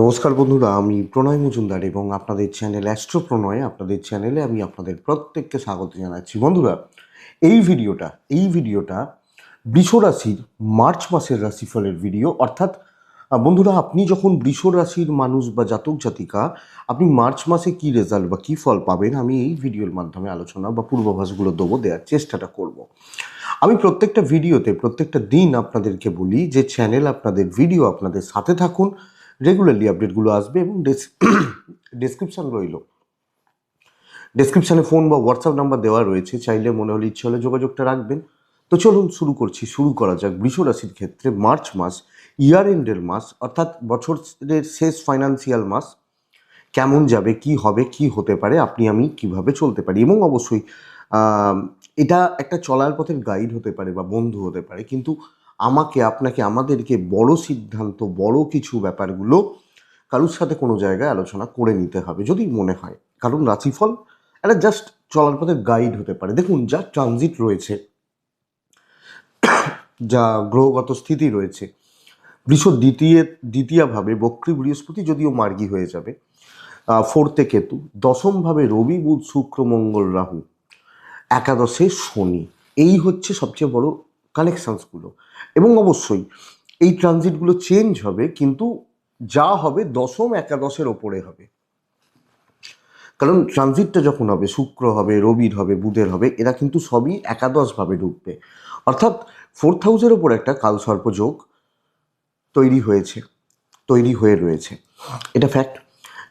নমস্কার বন্ধুরা, আমি প্রণয় মজুমদার এবং আপনাদের চ্যানেল অ্যাস্ট্রো প্রণয়, আপনাদের চ্যানেলে আমি আপনাদের প্রত্যেককে স্বাগত জানাচ্ছি। বন্ধুরা, এই ভিডিওটা এই ভিডিওটা বৃষ রাশির মার্চ মাসের রাশিফলের ভিডিও। অর্থাৎ বন্ধুরা, আপনি যখন বৃষ রাশির মানুষ বা জাতক জাতিকা, আপনি মার্চ মাসে কি রেজাল্ট বা কি ফল পাবেন, আমি এই ভিডিওর মাধ্যমে আলোচনা বা পূর্বাভাসগুলো দেবো, দেওয়ার চেষ্টাটা করব। আমি প্রত্যেকটা ভিডিওতে, প্রত্যেকটা দিন আপনাদেরকে বলি যে চ্যানেল আপনাদের ভিডিও আপনাদের সাথে থাকুন। রেগুলারলি আপডেটগুলো আসবে এবং ডেসক্রিপশন রইল। ডেসক্রিপশানে ফোন বা হোয়াটসঅ্যাপ নাম্বার দেওয়া রয়েছে, চাইলে মনে হলে ইচ্ছে হলে যোগাযোগটা রাখবেন। তো চলুন শুরু করছি, শুরু করা যাক। বৃষ রাশির ক্ষেত্রে মার্চ মাস ইয়ার এন্ডের মাস, অর্থাৎ বছরের শেষ ফাইন্যান্সিয়াল মাস। কেমন যাবে, কি হবে, কি হতে পারে, আপনি আমি কীভাবে চলতে পারি? এবং অবশ্যই এটা একটা চলার পথের গাইড হতে পারে বা বন্ধু হতে পারে। কিন্তু আমাকে, আপনাকে, আমাদেরকে বড় সিদ্ধান্ত, বড় কিছু ব্যাপারগুলো কারুর সাথে কোনো জায়গায় আলোচনা করে নিতে হবে, যদি মনে হয়। কারণ রাশিফল একটা জাস্ট চলার পথে গাইড হতে পারে। দেখুন, যা ট্রানজিট রয়েছে, যা গ্রহগত স্থিতি রয়েছে, বৃষ দ্বিতীয়, দ্বিতীয়ভাবে বক্রী বৃহস্পতি যদিও মার্গী হয়ে যাবে ফোর্থে কেতু, দশমভাবে রবি, বুধ, শুক্র, মঙ্গল, রাহু, একাদশে শনি, এই হচ্ছে সবচেয়ে বড় কানেকশানসগুলো এবং অবশ্যই এই ট্রানজিটগুলো চেঞ্জ হবে, কিন্তু যা হবে দশম একাদশের ওপরে হবে। কারণ ট্রানজিটটা যখন হবে, শুক্র হবে, রবির হবে, বুধের হবে, এরা কিন্তু সবই একাদশভাবে ঢুকবে। অর্থাৎ ফোর্থ হাউসের ওপর একটা কালসর্প যোগ তৈরি হয়েছে, তৈরি হয়ে রয়েছে। এটা ফ্যাক্ট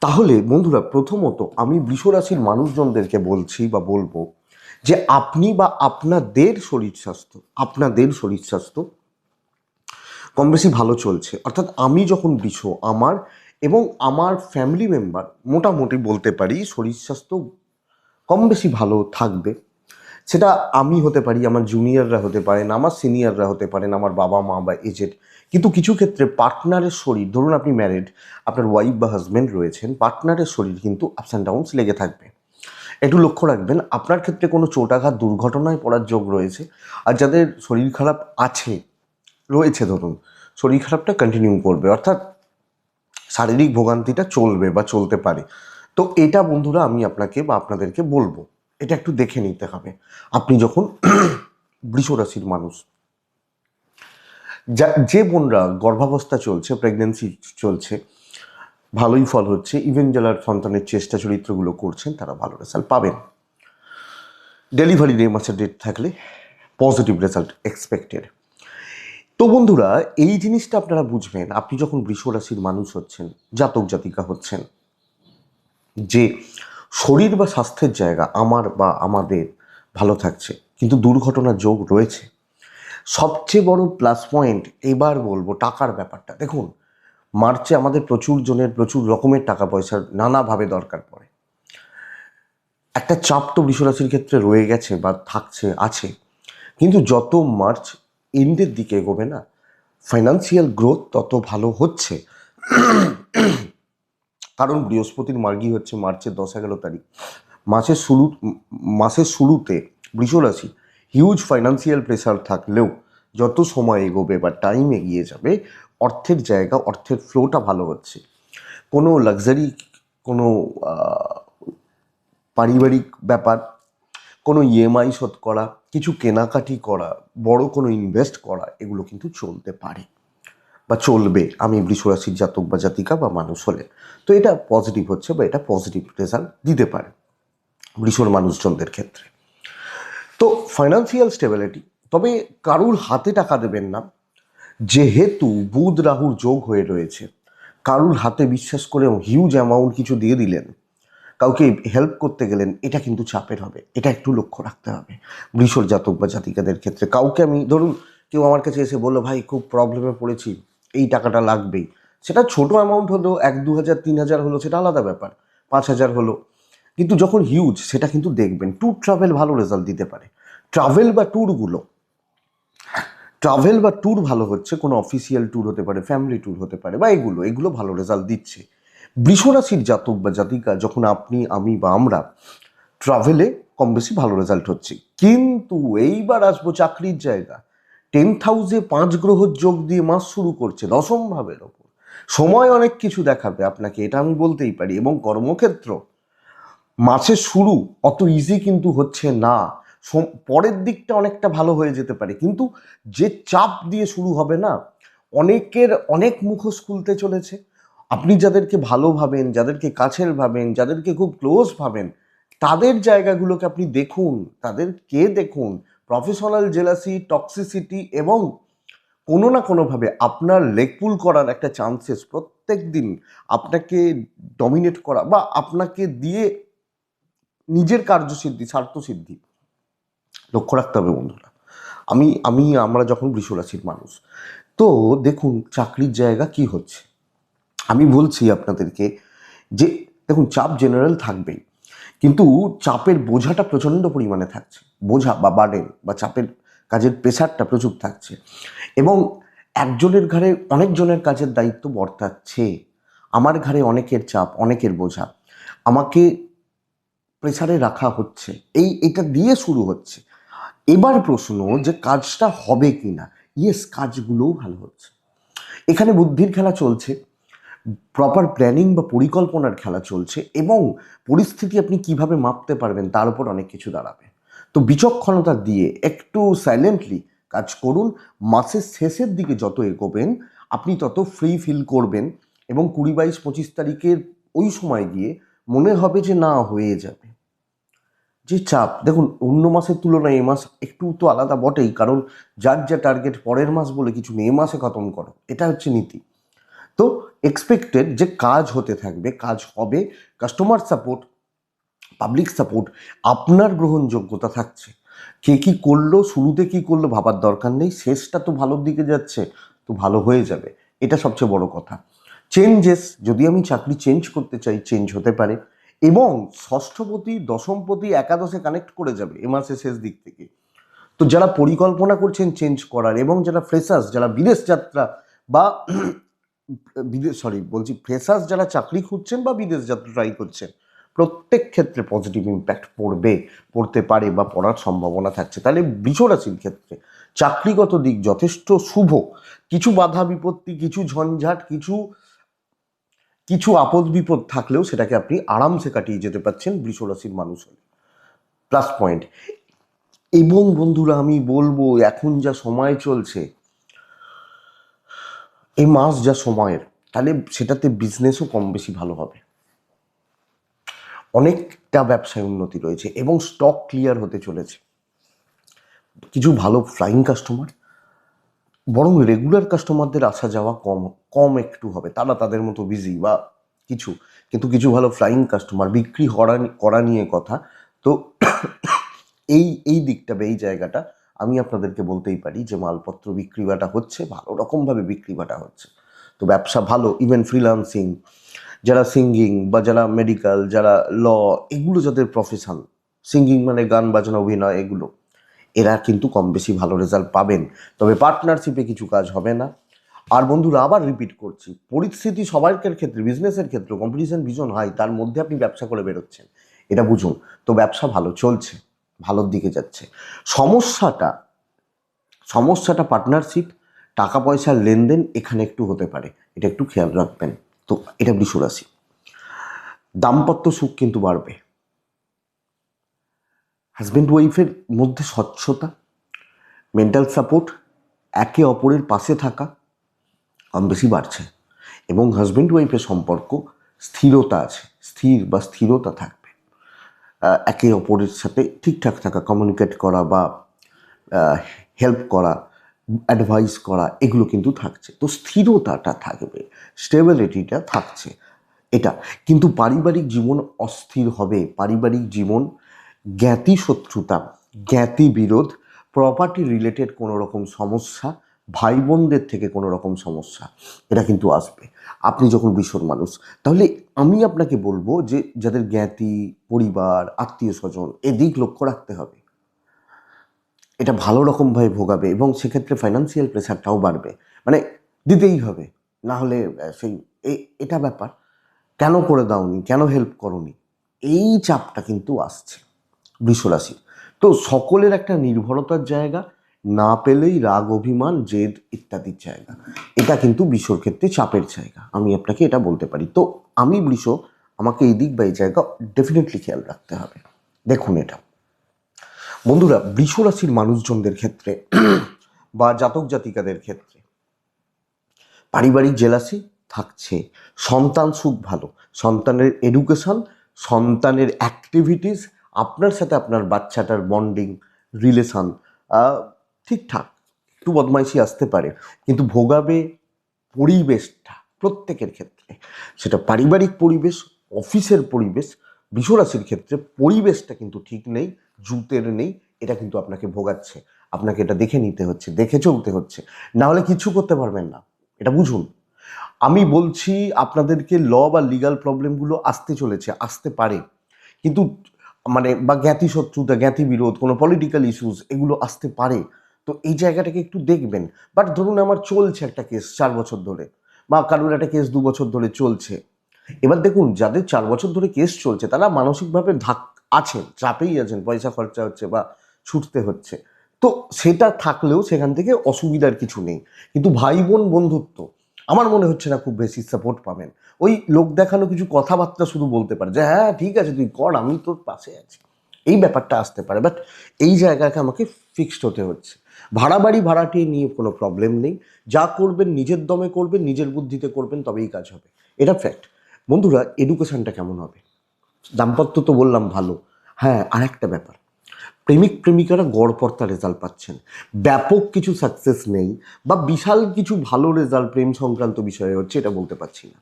তাহলে বন্ধুরা, প্রথমত আমি বৃষ রাশির মানুষজনদেরকে বলছি বা বলব যে আপনি বা আপনাদের শরীর স্বাস্থ্য, আপনাদের শরীর স্বাস্থ্য কম বেশি ভালো চলছে। অর্থাৎ আমি যখন বৃষ আমার এবং আমার ফ্যামিলি মেম্বার মোটামুটি বলতে পারি শরীর স্বাস্থ্য কম বেশি ভালো থাকবে। সেটা আমি হতে পারি, আমার জুনিয়ররা হতে পারেন, আমার সিনিয়ররা হতে পারেন, আমার বাবা মা বা এজেড কিন্তু কিছু ক্ষেত্রে পার্টনারের শরীর, ধরুন আপনি ম্যারিড আপনার ওয়াইফ বা হাজব্যান্ড রয়েছেন পার্টনারের শরীর কিন্তু আপস অ্যান্ড ডাউনস লেগে থাকবে। একটু লক্ষ্য রাখবেন, আপনার ক্ষেত্রে কোনো চোটাঘাত দুর্ঘটনায় পড়ার যোগ রয়েছে। আর যাদের শরীর খারাপ আছে, রয়েছে ধরুন, শরীর খারাপটা কন্টিনিউ করবে, অর্থাৎ শারীরিক ভোগান্তিটা চলবে বা চলতে পারে। তো এটা বন্ধুরা আমি আপনাকে বা আপনাদেরকে বলব, এটা একটু দেখে নিতে হবে। আপনি যখন বৃষ রাশির মানুষ, যা, যে বোনরা গর্ভাবস্থা চলছে প্রেগনেন্সি চলছে ভালোই ফল হচ্ছে। ইভেন যারা সন্তানের চেষ্টা চরিত্রগুলো করছেন, তারা ভালো রেজাল্ট পাবেন। ডেলিভারি ডে মাসের ডেট থাকলে পজিটিভ রেজাল্ট এক্সপেক্টেড তো বন্ধুরা, এই জিনিসটা আপনারা বুঝবেন। আপনি যখন বৃষ রাশির মানুষ হচ্ছেন, জাতক জাতিকা হচ্ছেন, যে শরীর বা স্বাস্থ্যের জায়গা আমার বা আমাদের ভালো থাকছে, কিন্তু দুর্ঘটনার যোগ রয়েছে, সবচেয়ে বড় প্লাস পয়েন্ট এবার বলব টাকার ব্যাপারটা। দেখুন মার্চে আমাদের প্রচুর জনের প্রচুর রকমের টাকা পয়সার নানাভাবে দরকার পড়ে। একটা চাপ তো বৃষরাশির ক্ষেত্রে রয়ে গেছে বা থাকছে, আছে। কিন্তু যত মার্চ এন্ডের দিকে এগোবে না, ফাইন্যান্সিয়াল গ্রোথ তত ভালো হচ্ছে। কারণ বৃহস্পতির মার্গী হচ্ছে মার্চের দশ এগারো তারিখ। মাসের শুরু, মাসের শুরুতে বৃষরাশি হিউজ ফাইন্যান্সিয়াল প্রেশার থাকলেও যত সময় এগোবে বা টাইম এগিয়ে যাবে অর্থের জায়গা, অর্থের ফ্লোটা ভালো হচ্ছে। কোনো লাক্সারি কোনো পারিবারিক ব্যাপার, কোনো ইএমআই শোধ করা, কিছু কেনাকাটি করা, বড় কোনো ইনভেস্ট করা, এগুলো কিন্তু চলতে পারে বা চলবে। আমি বৃষরাশির জাতক বা জাতিকা বা মানুষ হলে। তো এটা পজিটিভ হচ্ছে বা এটা পজিটিভ রেজাল্ট দিতে পারে বৃষর মানুষজনদের ক্ষেত্রে। তো ফাইন্যান্সিয়াল স্টেবিলিটি তবে কারুর হাতে টাকা দেবেন না। যেহেতু বুধ রাহুর যোগ হয়ে রয়েছে, কারুর হাতে বিশ্বাস করে হিউজ অ্যামাউন্ট কিছু দিয়ে দিলেন, কাউকে হেল্প করতে গেলেন, এটা কিন্তু চাপের হবে। এটা একটু লক্ষ্য রাখতে হবে। বৃষর জাতক বা জাতিকাদের ক্ষেত্রে। কাউকে আমি, ধরুন, কেউ আমার কাছে এসে বলল, ভাই, খুব প্রবলেমে পড়েছি, এই টাকাটা লাগবেই। সেটা ছোট অ্যামাউন্ট হলো এক, দু হাজার, তিন হাজার হলো, সেটা আলাদা ব্যাপার। পাঁচ হাজার হলো। কিন্তু যখন হিউজ সেটা কিন্তু দেখবেন। ট্যুর ট্রাভেল ভালো রেজাল্ট দিতে পারে। ট্রাভেল বা ট্যুরগুলো ট্রাভেল বা ট্যুর ভালো হচ্ছে, কোনো অফিসিয়াল ট্যুর হতে পারে, ফ্যামিলি ট্যুর হতে পারে, বা এগুলো এগুলো ভালো রেজাল্ট দিচ্ছে। বৃষরাশির জাতক বা জাতিকা, যখন আপনি, আমি বা আমরা ট্রাভেলে কম বেশি ভালো রেজাল্ট হচ্ছে। কিন্তু এইবার আসব চাকরির জায়গা। টেন্থ হাউসে পাঁচ গ্রহ যোগ দিয়ে মাস শুরু করছে দশম ভাবের ওপর। সময় অনেক কিছু দেখাবে আপনাকে, এটা আমি বলতেই পারি। এবং কর্মক্ষেত্র, মাসের শুরু অত ইজি কিন্তু হচ্ছে না। পরের দিকটা অনেকটা ভালো হয়ে যেতে পারে। কিন্তু যে চাপ দিয়ে শুরু হবে না, অনেকের অনেক মুখোশ খুলতে চলেছে। আপনি যাদেরকে ভালো ভাবেন, যাদেরকে কাছের ভাবেন, যাদেরকে খুব ক্লোজ ভাবেন, তাদের জায়গাগুলোকে আপনি দেখুন তাদেরকে দেখুন প্রফেশনাল জেলাসি টক্সিসিটি এবং কোনো না কোনোভাবে আপনার লেগ পুল করার একটা চান্সেস প্রত্যেক দিন আপনাকে ডমিনেট করা বা আপনাকে দিয়ে নিজের কার্যসিদ্ধি, স্বার্থসিদ্ধি। লক্ষ্য রাখতে হবে বন্ধুরা। আমি আমি, আমরা যখন বৃষরাশির মানুষ, তো দেখুন চাকরির জায়গা কি হচ্ছে? আমি বলছি আপনাদেরকে যে, দেখুন চাপ জেনারেল থাকবেই, কিন্তু চাপের বোঝাটা প্রচণ্ড পরিমাণে থাকছে। বোঝা বা বার্ডেন বা চাপের কাজের প্রেশারটা প্রচুর থাকছে। এবং একজনের ঘাড়ে অনেকজনের কাজের দায়িত্ব বর্তাচ্ছে। আমার ঘাড়ে অনেকের চাপ, অনেকের বোঝা। আমাকে প্রেসারে রাখা হচ্ছে। এই, এটা দিয়ে শুরু হচ্ছে। এবার প্রশ্ন যে কাজটা হবে কি না ইয়েস কাজগুলোও ভালো হচ্ছে। এখানে বুদ্ধির খেলা চলছে প্রপার প্ল্যানিং বা পরিকল্পনার খেলা চলছে এবং পরিস্থিতি আপনি কীভাবে মাপতে পারবেন তার উপর অনেক কিছু দাঁড়াবে। তো বিচক্ষণতা দিয়ে একটু সাইলেন্টলি কাজ করুন, মাসের শেষের দিকে যত এগোবেন, আপনি তত ফ্রি ফিল করবেন এবং কুড়ি বাইশ পঁচিশ তারিখের ওই সময় গিয়ে মনে হবে যে না হয়ে যাবে। যে চাপ, দেখুন, অন্য মাসের তুলনায় এ মাস একটু তো আলাদা বটেই, কারণ যার যা টার্গেট পরের মাস বলে কিছু নেই, এ মাসে খতম করো, এটা হচ্ছে নীতি। তো এক্সপেক্টেড যে কাজ হতে থাকবে, কাজ হবে কাস্টমার সাপোর্ট পাবলিক সাপোর্ট আপনার গ্রহণযোগ্যতা থাকছে। কে কি করল, শুরুতে কি করল ভাবার দরকার নেই, শেষটা তো ভালোর দিকে যাচ্ছে, তো ভালো হয়ে যাবে, এটা সবচেয়ে বড় কথা। চেঞ্জেস যদি আমি চাকরি চেঞ্জ করতে চাই চেঞ্জ হতে পারে। এবং ষষ্ঠপতি, দশমপতি একাদশে কানেক্ট করে যাবে এ মাসের শেষ দিক থেকে। তো যারা পরিকল্পনা করছেন চেঞ্জ করার এবং যারা ফ্রেশার্স যারা বিদেশ যাত্রা বা বিদেশ সরি বলছি ফ্রেশার্স যারা চাকরি খুঁজছেন বা বিদেশ যাত্রা ট্রাই করছেন, প্রত্যেক ক্ষেত্রে পজিটিভ ইম্প্যাক্ট পড়বে, পড়তে পারে বা পড়ার সম্ভাবনা থাকছে। তাহলে বৃষরাশির ক্ষেত্রে চাকরিগত দিক যথেষ্ট শুভ। কিছু বাধা বিপত্তি, কিছু ঝঞ্ঝাট, কিছু কিছু আপদ বিপদ থাকলেও সেটাকে আপনি আরামসে কাটিয়ে যেতে পারছেন বৃষরাশির মানুষ হলে। প্লাস পয়েন্ট এবং বন্ধুরা, আমি বলব, এখন যা সময় চলছে, এই মাস যা সময়ের, তাহলে সেটাতে বিজনেসও কম বেশি ভালো হবে। অনেকটা ব্যবসায় উন্নতি রয়েছে এবং স্টক ক্লিয়ার হতে চলেছে। কিছু ভালো ফ্লাইং কাস্টমার বরং রেগুলার কাস্টমারদের আসা যাওয়া কম কম একটু হবে। তারা তাদের মতো বিজি বা কিছু। কিন্তু কিছু ভালো ফ্লাইং কাস্টমার বিক্রি করা করা নিয়ে কথা। তো এই এই দিকটা বা এই জায়গাটা আমি আপনাদেরকে বলতেই পারি যে মালপত্র বিক্রি বাটা হচ্ছে, ভালো রকমভাবে বিক্রি বাটা হচ্ছে। তো ব্যবসা ভালো ইভেন ফ্রিলান্সিং যারা সিঙ্গিং বা যারা মেডিকেল যারা ল এগুলো যাদের প্রফেশন সিঙ্গিং মানে গান বাজনা, অভিনয়, এগুলো। এরা কিন্তু কম বেশি ভালো রেজাল্ট পাবেন। তবে পার্টনারশিপে কিছু কাজ হবে না। আর বন্ধুরা, আবার রিপিট করছি, পরিস্থিতি সবাইকার ক্ষেত্রে বিজনেসের ক্ষেত্রে কম্পিটিশন ভীষণ হাই তার মধ্যে আপনি ব্যবসা করে বেরোচ্ছেন। এটা বুঝুন, তো ব্যবসা ভালো চলছে, ভালোর দিকে যাচ্ছে। সমস্যাটা সমস্যাটা পার্টনারশিপ টাকা পয়সার লেনদেন এখানে একটু হতে পারে, এটা একটু খেয়াল রাখবেন। তো এটা বৃষরাশি। দাম্পত্য সুখ কিন্তু বাড়বে। হাজব্যান্ড ওয়াইফের মধ্যে স্বচ্ছতা, মেন্টাল সাপোর্ট, একে অপরের পাশে থাকা কম বেশি বাড়ছে এবং হাজব্যান্ড ওয়াইফের সম্পর্ক স্থিরতা আছে, স্থির বা স্থিরতা থাকবে। একে অপরের সাথে ঠিকঠাক থাকা কমিউনিকেট করা বা হেল্প করা অ্যাডভাইস করা, এগুলো কিন্তু থাকছে। তো স্থিরতাটা থাকবে স্টেবিলিটিটা থাকছে, এটা। কিন্তু পারিবারিক জীবন অস্থির হবে, পারিবারিক জীবন জ্ঞাতি শত্রুতা, জ্ঞাতি বিরোধ প্রপার্টি রিলেটেড কোনো রকম সমস্যা ভাই বোনদের থেকে কোনো রকম সমস্যা, এটা কিন্তু আসবে। আপনি যখন ভীষণ মানুষ, তাহলে আমি আপনাকে বলব যে যাদের জ্ঞাতি, পরিবার, আত্মীয় স্বজন, এদিক লক্ষ্য রাখতে হবে। এটা ভালো রকমভাবে ভোগাবে এবং সেক্ষেত্রে ফাইন্যান্সিয়াল প্রেশারটাও বাড়বে। মানে দিতেই হবে, না হলে সেই এটা ব্যাপার। কেন করে দাওনি, কেন হেল্প করনি? এই চাপটা কিন্তু আসছে। বৃষরাশি তো সকলের একটা নির্ভরতার জায়গা, না পেলেই রাগ, অভিমান, জেদ ইত্যাদির জায়গা। এটা কিন্তু বৃষর ক্ষেত্রে চাপের জায়গা। আমি আপনাকে এটা বলতে পারি। তো আমি বৃষ, আমাকে এই দিক বা এই জায়গা ডেফিনেটলি খেয়াল রাখতে হবে। দেখুন এটা। বন্ধুরা, বৃষ রাশির মানুষজনদের ক্ষেত্রে বা জাতক জাতিকাদের ক্ষেত্রে পারিবারিক জেলাসি থাকছে। সন্তান সুখ ভালো। সন্তানের এডুকেশন সন্তানের অ্যাক্টিভিটিস আপনার সাথে আপনার বাচ্চাটার বন্ডিং রিলেশন ঠিকঠাক, একটু বদমাইশি আসতে পারে। কিন্তু ভোগাবে পরিবেশটা প্রত্যেকের ক্ষেত্রে। সেটা পারিবারিক পরিবেশ, অফিসের পরিবেশ, বিশ্বরাশির ক্ষেত্রে পরিবেশটা কিন্তু ঠিক নেই, জুতের নেই, এটা কিন্তু আপনাকে ভোগাচ্ছে। আপনাকে এটা দেখে নিতে হচ্ছে, দেখে চলতে হচ্ছে। না হলে কিছু করতে পারবেন না। এটা বুঝুন। আমি বলছি, আপনাদেরকে ল বা লিগাল প্রবলেমগুলো আসতে চলেছে, আসতে পারে। কিন্তু মানে বা জ্ঞাতি শত্রুতা, জ্ঞাতি বিরোধ, কোনো পলিটিক্যাল ইস্যুস এগুলো আসতে পারে। তো এই জায়গাটাকে একটু দেখবেন। বাট ধরুন আমার চলছে একটা কেস চার বছর ধরে বা কারোর একটা কেস দু বছর ধরে চলছে। এবার দেখুন, যাদের চার বছর ধরে কেস চলছে, তারা মানসিকভাবে ধাক আছেন, চাপেই আছেন, পয়সা খরচা হচ্ছে বা ছুটতে হচ্ছে। তো সেটা থাকলেও সেখান থেকে অসুবিধার কিছু নেই। কিন্তু ভাই বোন বন্ধুত্ব আমার মনে হচ্ছে না খুব বেশি সাপোর্ট পাবেন। ওই লোক দেখানো কিছু কথাবার্তা শুধু বলতে পারে যে হ্যাঁ ঠিক আছে, তুই কর, আমি তোর পাশে আছি। এই ব্যাপারটা আসতে পারে বাট এই জায়গাকে আমাকে ফিক্সড হতে হচ্ছে। ভাড়া বাড়ি ভাড়াটি নিয়ে কোনো প্রবলেম নেই। যা করবেন, নিজের দমে করবেন, নিজের বুদ্ধিতে করবেন, তবেই কাজ হবে। এটা ফ্যাক্ট বন্ধুরা এডুকেশনটা কেমন হবে? দাম্পত্য তো বললাম ভালো। হ্যাঁ আর একটা ব্যাপার। প্রেমিক প্রেমিকারা গড়পর্তা রেজাল্ট পাচ্ছেন। ব্যাপক কিছু সাকসেস নেই বা বিশাল কিছু ভালো রেজাল্ট প্রেম সংক্রান্ত বিষয়ে হচ্ছে এটা বলতে পারছি না।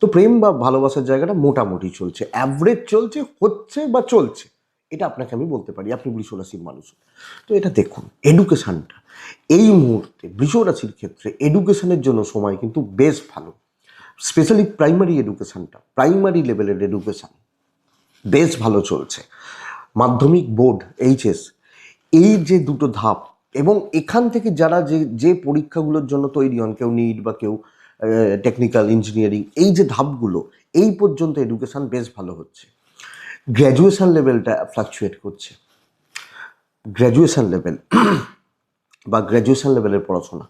তো প্রেম বা ভালোবাসার জায়গাটা মোটামুটি চলছে। অ্যাভারেজ চলছে, হচ্ছে বা চলছে, এটা আপনাকে আমি বলতে পারি। আপনি বৃষ রাশির মানুষ। তো এটা দেখুন এডুকেশানটা এই মুহূর্তে বৃষ রাশির ক্ষেত্রে এডুকেশনের জন্য সময় কিন্তু বেশ ভালো। স্পেশালি প্রাইমারি এডুকেশানটা প্রাইমারি লেভেলের এডুকেশান বেশ ভালো চলছে। মাধ্যমিক বোর্ড, এইচএস, এই যে দুটো ধাপ এবং এখান থেকে যারা যে যে পরীক্ষাগুলোর জন্য তৈরি হন, কেউ নিট বা কেউ টেকনিক্যাল ইঞ্জিনিয়ারিং এই যে ধাপগুলো, এই পর্যন্ত এডুকেশান বেশ ভালো হচ্ছে। গ্র্যাজুয়েশান লেভেলটা ফ্লাকচুয়েট করছে। গ্র্যাজুয়েশান লেভেল বা গ্র্যাজুয়েশন লেভেলের পড়াশোনা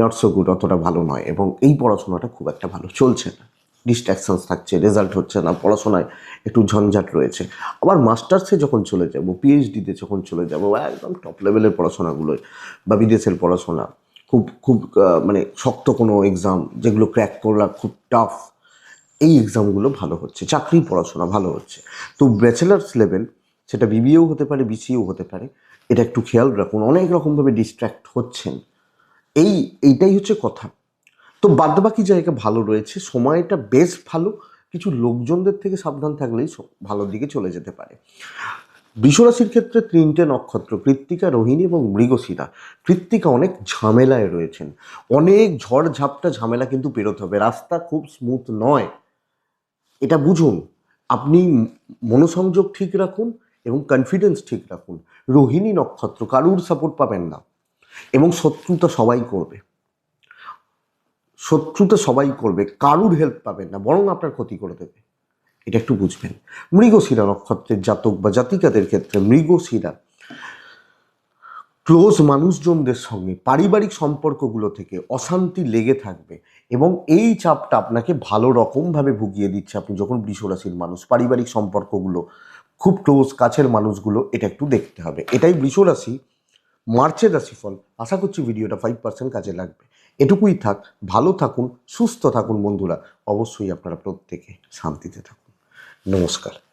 নট সো গুড অতটা ভালো নয় এবং এই পড়াশোনাটা খুব একটা ভালো চলছে না। ডিস্ট্রাকশনস থাকছে, রেজাল্ট হচ্ছে না, পড়াশোনায় একটু ঝঞ্ঝাট রয়েছে। আবার মাস্টার্সে যখন চলে যাব পিএইচডিতে যখন চলে যাব, একদম টপ লেভেলের পড়াশোনাগুলোয়, বা বিদেশের পড়াশোনা, খুব খুব মানে শক্ত কোনো এক্সাম যেগুলো ক্র্যাক করা খুব টাফ এই এক্সামগুলো ভালো হচ্ছে, চাকরি পড়াশোনা ভালো হচ্ছে। তো ব্যাচেলার্স লেভেল সেটা বিবিএও হতে পারে বিসিএও হতে পারে, এটা একটু খেয়াল রাখুন, অনেক রকমভাবে ডিস্ট্র্যাক্ট হচ্ছেন। এই, এইটাই হচ্ছে কথা। তো বাদবাকি জায়গা ভালো রয়েছে, সময়টা বেশ ভালো। কিছু লোকজনদের থেকে সাবধান থাকলেই ভালো দিকে চলে যেতে পারে। বৃষরাশির ক্ষেত্রে তিনটে নক্ষত্র, কৃত্তিকা, রোহিণী এবং মৃগশিরা। কৃত্তিকা অনেক ঝামেলায় রয়েছেন। অনেক ঝড় ঝাপটা ঝামেলা কিন্তু পেরোতে হবে। রাস্তা খুব স্মুথ নয়। এটা বুঝুন। আপনি মনোসংযোগ ঠিক রাখুন এবং কনফিডেন্স ঠিক রাখুন। রোহিণী নক্ষত্র, কারুর সাপোর্ট পাবেন না। এবং শত্রুতা সবাই করবে। শত্রুতা সবাই করবে, কারুর হেল্প পাবেন না, বরং আপনার ক্ষতি করে দেবে। এটা একটু বুঝবেন। মৃগশিরা নক্ষত্রের জাতক বা জাতিকাদের ক্ষেত্রে মৃগশিরা ক্লোজ মানুষজনদের সঙ্গে পারিবারিক সম্পর্কগুলো থেকে অশান্তি লেগে থাকবে এবং এই চাপটা আপনাকে ভালো রকমভাবে ভুগিয়ে দিচ্ছে আপনি যখন বৃষরাশির মানুষ। পারিবারিক সম্পর্কগুলো, খুব ক্লোজ কাছের মানুষগুলো, এটা একটু দেখতে হবে। এটাই বৃষরাশি, মার্চের রাশিফল। আশা করছি ভিডিওটা ফাইভ পার্সেন্ট কাজে লাগবে। এটুকুই থাক ভালো থাকুন সুস্থ থাকুন বন্ধুরা। অবশ্যই আপনারা প্রত্যেকে শান্তিতে থাকুন। নমস্কার।